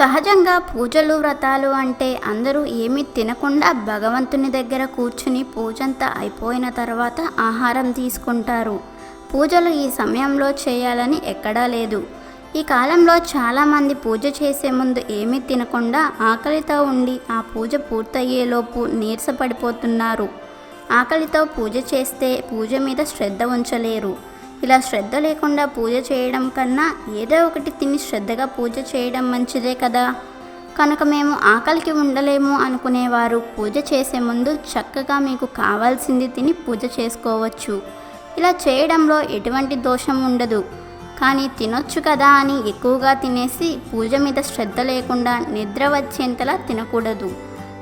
సహజంగా పూజలు వ్రతాలు అంటే అందరూ ఏమీ తినకుండా భగవంతుని దగ్గర కూర్చుని పూజంతా అయిపోయిన తర్వాత ఆహారం తీసుకుంటారు. పూజలు ఈ సమయంలో చేయాలని ఎక్కడా లేదు. ఈ కాలంలో చాలామంది పూజ చేసే ముందు ఏమీ తినకుండా ఆకలితో ఉండి ఆ పూజ పూర్తయ్యేలోపు నీరసపడిపోతున్నారు. ఆకలితో పూజ చేస్తే పూజ మీద శ్రద్ధ ఉంచలేరు. ఇలా శ్రద్ధ లేకుండా పూజ చేయడం కన్నా ఏదో ఒకటి తిని శ్రద్ధగా పూజ చేయడం మంచిదే కదా. కనుక మేము ఆకలికి ఉండలేము అనుకునేవారు. పూజ చేసే ముందు చక్కగా మీకు కావాల్సింది తిని పూజ చేసుకోవచ్చు. ఇలా చేయడంలో ఎటువంటి దోషం ఉండదు. కానీ తినొచ్చు కదా అని ఎక్కువగా తినేసి పూజ మీద శ్రద్ధ లేకుండా నిద్ర వచ్చేంతలా తినకూడదు.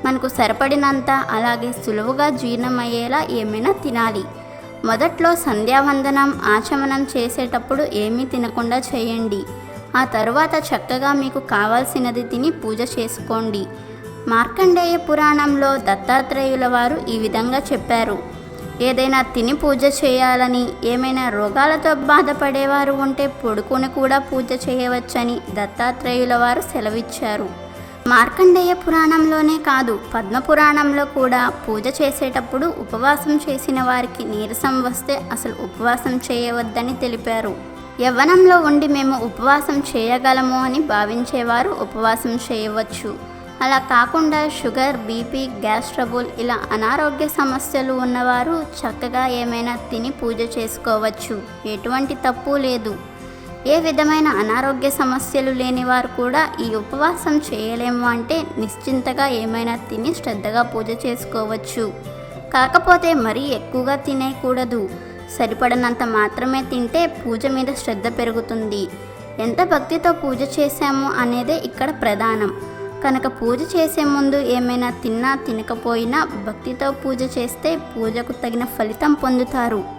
మనకు సరిపడినంత అలాగే సులువుగా జీర్ణమయ్యేలా ఏమైనా తినాలి. మొదట్లో సంధ్యావందనం ఆచమనం చేసేటప్పుడు ఏమీ తినకుండా చేయండి. ఆ తరువాత చక్కగా మీకు కావాల్సినది తిని పూజ చేసుకోండి. మార్కండేయ పురాణంలో దత్తాత్రేయుల వారు ఈ విధంగా చెప్పారు. ఏదైనా తిని పూజ చేయాలని ఏమైనా రోగాలతో బాధపడేవారు ఉంటే పొడుకుని కూడా పూజ చేయవచ్చని దత్తాత్రేయుల వారు సెలవిచ్చారు. మార్కండేయ పురాణంలోనే కాదు పద్మ పురాణంలో కూడా పూజ చేసేటప్పుడు ఉపవాసం చేసిన వారికి నీరసం వస్తే అసలు ఉపవాసం చేయవద్దని తెలిపారు. యవ్వనంలో ఉండి మేము ఉపవాసం చేయగలము అని భావించేవారు ఉపవాసం చేయవచ్చు. అలా కాకుండా షుగర్ బీపీ గ్యాస్ ట్రబుల్ ఇలా అనారోగ్య సమస్యలు ఉన్నవారు చక్కగా ఏమైనా తిని పూజ చేసుకోవచ్చు. ఎటువంటి తప్పు లేదు. ఏ విధమైన అనారోగ్య సమస్యలు లేని వారు కూడా ఈ ఉపవాసం చేయలేము అంటే నిశ్చింతగా ఏమైనా తిని శ్రద్ధగా పూజ చేసుకోవచ్చు. కాకపోతే మరీ ఎక్కువగా తినేయకూడదు సరిపడనంత మాత్రమే తింటే పూజ మీద శ్రద్ధ పెరుగుతుంది. ఎంత భక్తితో పూజ చేశాము అనేదే ఇక్కడ ప్రధానం. కనుక పూజ చేసే ముందు ఏమైనా తిన్నా తినకపోయినా భక్తితో పూజ చేస్తే పూజకు తగిన ఫలితం పొందుతారు.